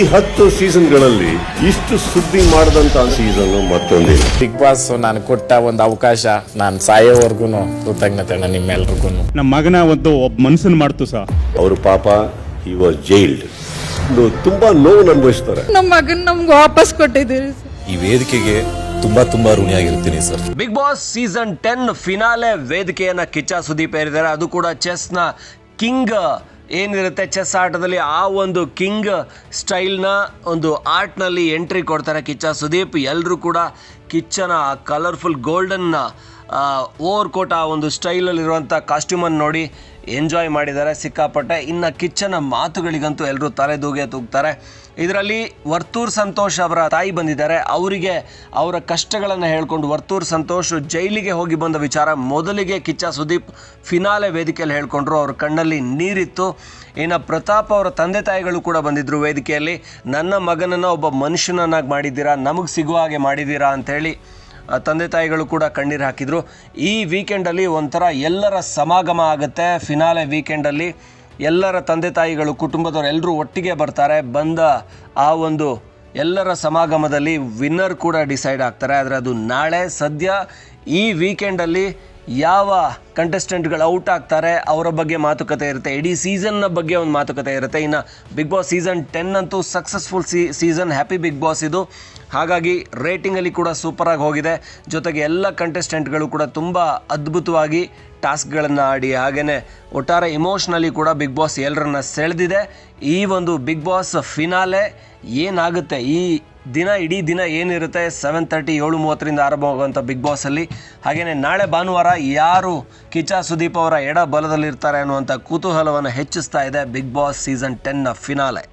ಈ ಹತ್ತು ಸೀಸನ್ಗಳಲ್ಲಿ ಇಷ್ಟು ಸುದ್ದಿ ಮಾಡಿದಂತ ಸೀಸನ್ ಮತ್ತೊಂದಿಲ್ಲ ಬಿಗ್ ಬಾಸ್ ನಾನು ಕೊಟ್ಟ ಒಂದು ಅವಕಾಶ ನಾನು ಸಾಯೋವರೆಗೂ ಕೃತಜ್ಞತೆ ಅಣ್ಣ ನಿಮ್ಮೆಲ್ರಿಗೂ. ನಮ್ಮ ಮಗನ ಒಂದು ಒಬ್ಬ ಮನ್ಸನ್ ಮಾಡ್ತು ಸಹ ಅವರು ಪಾಪ ಈ ವಾಸ್ ಜೈಲ್ಡ್ ತುಂಬಾ ನೋವು ಅನುಭವಿಸ್ತಾರೆ. ನಮ್ಮ ಮಗನ್ ನಮ್ಗೆ ವಾಪಸ್ ಕೊಟ್ಟಿದ್ದೀರಿ ಸರ್. ಈ ವೇದಿಕೆಗೆ ತುಂಬಾ ತುಂಬಾ ಋಣಿಯಾಗಿರ್ತೀನಿ sir. Big boss season ten finale ವೇದಿಕೆಯನ್ನ Kichcha Sudeep ಏರಿದ್ದಾರೆ. ಅದು ಕೂಡ ಚೆಸ್ನ ಕಿಂಗ್ ಏನಿರುತ್ತೆ ಚೆಸ್ ಆಟದಲ್ಲಿ? ಆ ಒಂದು ಕಿಂಗ್ ಸ್ಟೈಲ್ನ ಒಂದು ಆರ್ಟ್ನಲ್ಲಿ ಎಂಟ್ರಿ ಕೊಡ್ತಾರೆ ಕಿಚ್ಚ. ಸುದೀಪ್ ಎಲ್ಲರೂ ಕೂಡ ಕಿಚ್ಚನ ಕಲರ್ಫುಲ್ ಗೋಲ್ಡನ್ ಓವರ್ ಕೋಟ್ ಆ ಒಂದು ಸ್ಟೈಲಲ್ಲಿರುವಂಥ ಕಾಸ್ಟ್ಯೂಮನ್ನು ನೋಡಿ ಎಂಜಾಯ್ ಮಾಡಿದ್ದಾರೆ ಸಿಕ್ಕಾಪಟ್ಟೆ. ಇನ್ನು ಕಿಚ್ಚನ ಮಾತುಗಳಿಗಂತೂ ಎಲ್ಲರೂ ತಲೆದೂಗೆ ತೂಗ್ತಾರೆ. ಇದರಲ್ಲಿ ವರ್ತೂರ್ ಸಂತೋಷ್ ಅವರ ತಾಯಿ ಬಂದಿದ್ದಾರೆ. ಅವರಿಗೆ ಅವರ ಕಷ್ಟಗಳನ್ನು ಹೇಳ್ಕೊಂಡು ವರ್ತೂರ್ ಸಂತೋಷ್ ಜೈಲಿಗೆ ಹೋಗಿ ಬಂದ ವಿಚಾರ ಮೊದಲಿಗೆ ಕಿಚ್ಚ ಸುದೀಪ್ ಫಿನಾಲೆ ವೇದಿಕೆಯಲ್ಲಿ ಹೇಳ್ಕೊಂಡ್ರು. ಅವ್ರ ಕಣ್ಣಲ್ಲಿ ನೀರಿತ್ತು. ಇನ್ನು ಪ್ರತಾಪ್ ಅವರ ತಂದೆ ತಾಯಿಗಳು ಕೂಡ ಬಂದಿದ್ದರು ವೇದಿಕೆಯಲ್ಲಿ. ನನ್ನ ಮಗನನ್ನು ಒಬ್ಬ ಮನುಷ್ಯನನ್ನಾಗಿ ಮಾಡಿದ್ದೀರಾ? ನಮಗೆ ಸಿಗುವ ಹಾಗೆ ಮಾಡಿದ್ದೀರಾ ಅಂಥೇಳಿ ತಂದೆ ತಾಯಿಗಳು ಕೂಡ ಕಣ್ಣೀರು ಹಾಕಿದರು. ಈ ವೀಕೆಂಡಲ್ಲಿ ಒಂಥರ ಎಲ್ಲರ ಸಮಾಗಮ ಆಗುತ್ತೆ. ಫಿನಾಲೆ ವೀಕೆಂಡಲ್ಲಿ ಎಲ್ಲರ ತಂದೆ ತಾಯಿಗಳು, ಕುಟುಂಬದವರು ಎಲ್ಲರೂ ಒಟ್ಟಿಗೆ ಬರ್ತಾರೆ. ಬಂದ ಆ ಒಂದು ಎಲ್ಲರ ಸಮಾಗಮದಲ್ಲಿ ವಿನ್ನರ್ ಕೂಡ ಡಿಸೈಡ್ ಆಗ್ತಾರೆ. ಆದರೆ ಅದು ನಾಳೆ, ಸದ್ಯ ಈ ವೀಕೆಂಡಲ್ಲಿ ಯಾವ ಕಂಟೆಸ್ಟೆಂಟ್ಗಳು ಔಟ್ ಆಗ್ತಾರೆ, ಅವರ ಬಗ್ಗೆ ಮಾತುಕತೆ ಇರುತ್ತೆ. ಇಡೀ ಸೀಸನ್ನ ಬಗ್ಗೆ ಒಂದು ಮಾತುಕತೆ ಇರುತ್ತೆ. ಇನ್ನು ಬಿಗ್ ಬಾಸ್ ಸೀಸನ್ ಟೆನ್ ಅಂತೂ ಸಕ್ಸಸ್ಫುಲ್ ಸೀ ಸೀಸನ್ ಹ್ಯಾಪಿ ಬಿಗ್ ಬಾಸ್ ಇದು. ಹಾಗಾಗಿ ರೇಟಿಂಗಲ್ಲಿ ಕೂಡ ಸೂಪರಾಗಿ ಹೋಗಿದೆ. ಜೊತೆಗೆ ಎಲ್ಲ ಕಂಟೆಸ್ಟೆಂಟ್ಗಳು ಕೂಡ ತುಂಬ ಅದ್ಭುತವಾಗಿ ಟಾಸ್ಕ್ಗಳನ್ನು ಆಡಿ. ಹಾಗೆಯೇ ಒಟ್ಟಾರೆ ಇಮೋಷ್ನಲಿ ಕೂಡ ಬಿಗ್ ಬಾಸ್ ಎಲ್ಲರನ್ನ ಸೆಳೆದಿದೆ. ಈ ಒಂದು ಬಿಗ್ ಬಾಸ್ ಫಿನಾಲೆ ಏನಾಗುತ್ತೆ? ಈ ದಿನ ಇಡೀ ದಿನ ಏನಿರುತ್ತೆ? ಸೆವೆನ್ ತರ್ಟಿ ಏಳು ಮೂವತ್ತರಿಂದ ಆರಂಭವಾಗುವಂಥ ಬಿಗ್ ಬಾಸಲ್ಲಿ ಹಾಗೆಯೇ ನಾಳೆ ಭಾನುವಾರ ಯಾರು ಕಿಚ ಸುದೀಪ್ ಅವರ ಎಡ ಬಲದಲ್ಲಿರ್ತಾರೆ ಅನ್ನುವಂಥ ಕುತೂಹಲವನ್ನು ಹೆಚ್ಚಿಸ್ತಾ ಇದೆ ಬಿಗ್ ಬಾಸ್ ಸೀಸನ್ ಟೆನ್ನ ಫಿನಾಲೆ